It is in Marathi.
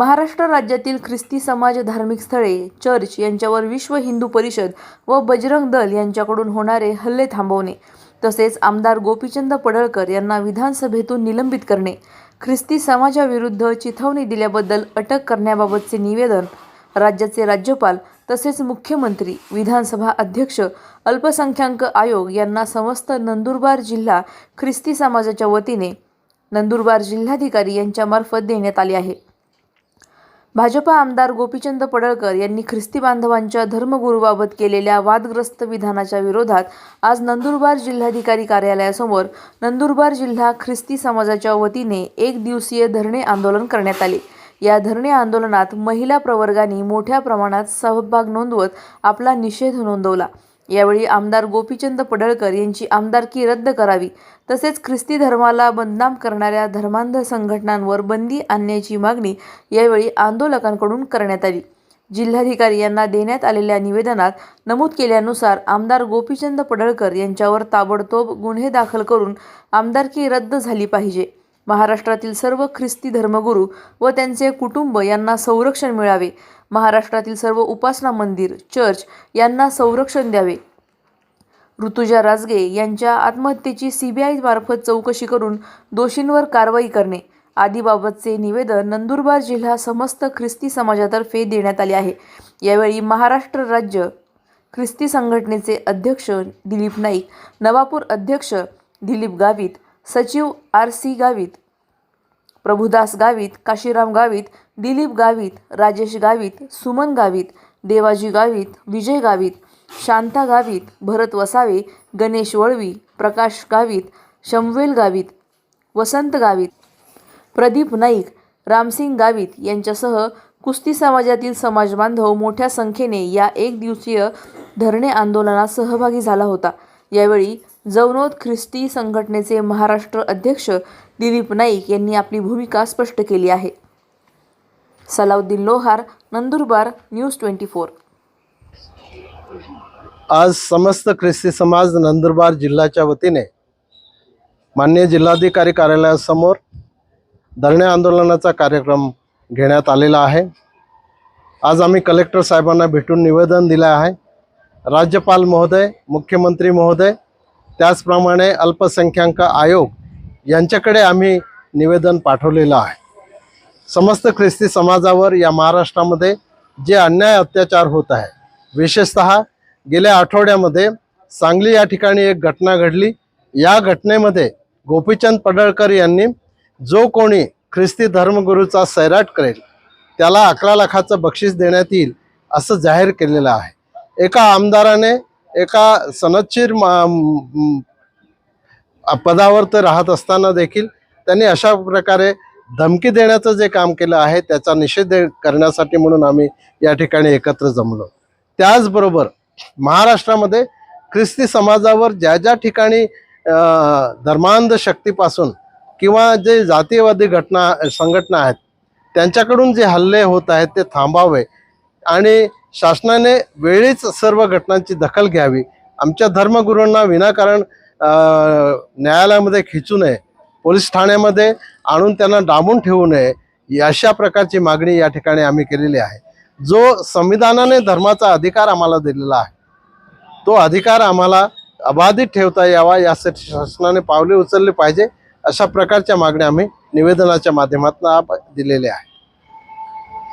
महाराष्ट्र राज्यातील ख्रिस्ती समाज धार्मिक स्थळे चर्च यांच्यावर विश्व हिंदू परिषद व बजरंग दल यांच्याकडून होणारे हल्ले थांबवणे तसेच आमदार गोपीचंद पडळकर यांना विधानसभेतून निलंबित करणे ख्रिस्ती समाजाविरुद्ध चिथावणी दिल्याबद्दल अटक करण्याबाबतचे निवेदन राज्याचे राज्यपाल तसेच मुख्यमंत्री विधानसभा अध्यक्ष अल्पसंख्याक आयोग यांना समस्त नंदुरबार जिल्हा ख्रिस्ती समाजाच्या वतीने नंदुरबार जिल्हाधिकारी यांच्यामार्फत देण्यात आले आहे. भाजपा आमदार गोपीचंद पडळकर यांनी ख्रिस्ती बांधवांच्या धर्मगुरूबाबत केलेल्या वादग्रस्त विधानाच्या विरोधात आज नंदुरबार जिल्हाधिकारी कार्यालयासमोर नंदुरबार जिल्हा ख्रिस्ती समाजाच्या वतीने एक दिवसीय धरणे आंदोलन करण्यात आले. या धरणे आंदोलनात महिला प्रवर्गाने मोठ्या प्रमाणात सहभाग नोंदवत आपला निषेध नोंदवला. यावेळी आमदार गोपीचंद पडळकर यांची आमदारकी रद्द करावी. तसेच ख्रिस्ती धर्माला बदनाम करणाऱ्या धर्मांध संघटनांवर बंदी आणण्याची मागणी यावेळी आंदोलकांकडून करण्यात आली. जिल्हाधिकारी यांना देण्यात आलेल्या निवेदनात नमूद केल्यानुसार आमदार गोपीचंद पडळकर यांच्यावर ताबडतोब गुन्हे दाखल करून आमदारकी रद्द झाली पाहिजे. महाराष्ट्रातील सर्व ख्रिस्ती धर्मगुरू व त्यांचे कुटुंब यांना संरक्षण मिळावे. महाराष्ट्रातील सर्व उपासना मंदिर चर्च यांना संरक्षण द्यावे. ऋतुजा राजगे यांच्या आत्महत्येची सीबीआय मार्फत चौकशी करून दोषींवर कारवाई करणे. आदीबाबतचे निवेदन नंदुरबार जिल्हा समस्त ख्रिस्ती समाजातर्फे देण्यात आले आहे. यावेळी महाराष्ट्र राज्य ख्रिस्ती संघटनेचे अध्यक्ष दिलीप नाईक नवापूर अध्यक्ष दिलीप गावित सचिव R C Gavit Prabhudas Gavit Kashiram Gavit Dilip Gavit Rajesh Gavit Suman Gavit Devaji Gavit Vijay Gavit Shanta Gavit Bharat Vasave Ganesh Valvi Prakash Gavit Samuel Gavit Vasant Gavit Pradeep Naik Ramsing Gavit यांच्यासह कुस्ती समाजातील समाजबांधव मोठ्या संख्येने या एक दिवसीय धरणे आंदोलनात सहभागी झाला होता. यावेळी जवनोद ख्रिस्ती संघटनेचे महाराष्ट्र अध्यक्ष दिलीप नाईक यांनी आपली भूमिका स्पष्ट केली आहे. Salauddin Lohar Nandurbar news twenty four. आज समस्त ख्रिस्ती समाज नंदुरबार जिल्ह्याच्या वतीने मान्य जिल्हाधिकारी कार्यालयासमोर धरणे आंदोलनाचा कार्यक्रम घेण्यात आलेला आहे. आज आम्ही कलेक्टर साहेबांना भेटून निवेदन दिलं आहे. राज्यपाल महोदय मुख्यमंत्री महोदय त्याचप्रमाणे अल्पसंख्याक आयोग यांच्याकडे आम्ही निवेदन पाठवलेलं आहे. समस्त ख्रिस्ती समाजावर या महाराष्ट्रामध्ये जे अन्याय अत्याचार होत आहे विशेषत गेल्या आठवड्यामध्ये सांगली या ठिकाणी एक घटना घडली. या घटनेमध्ये गोपीचंद पडळकर यांनी जो कोणी ख्रिस्ती धर्मगुरूचा सैराट करेल त्याला अकरा लाखाचं बक्षीस देण्यात येईल असं जाहीर केलेलं आहे. एका आमदाराने एका सनदशीर मा- पदावर तर राहत असताना देखील त्यांनी अशा प्रकारे धमकी देण्याचं जे काम केलं आहे त्याचा निषेध करण्यासाठी म्हणून आम्ही या ठिकाणी एकत्र जमलो. त्याचबरोबर महाराष्ट्रामध्ये ख्रिस्ती समाजावर ज्या ज्या ठिकाणी धर्मांध शक्तीपासून किंवा जे जातीयवादी घटना संघटना आहेत त्यांच्याकडून जे हल्ले होत आहेत ते थांबावे आणि शासनाने वेळीच सर्व घटनांची दखल घ्यावी. आमच्या धर्मगुरूंना विनाकारण न्यायालयामध्ये खेचू नये. पोलीस ठाण्यामध्ये आणून त्यांना डांबून ठेवू नये अशा प्रकारची मागणी या ठिकाणी आम्ही केलेली आहे. जो संविधानाने धर्माचा अधिकार आम्हाला दिलेला आहे तो अधिकार आम्हाला अबाधित ठेवता यावा यासाठी शासनाने पावले उचलली पाहिजे अशा प्रकारच्या मागण्या आम्ही निवेदनाच्या माध्यमातून दिलेल्या आहे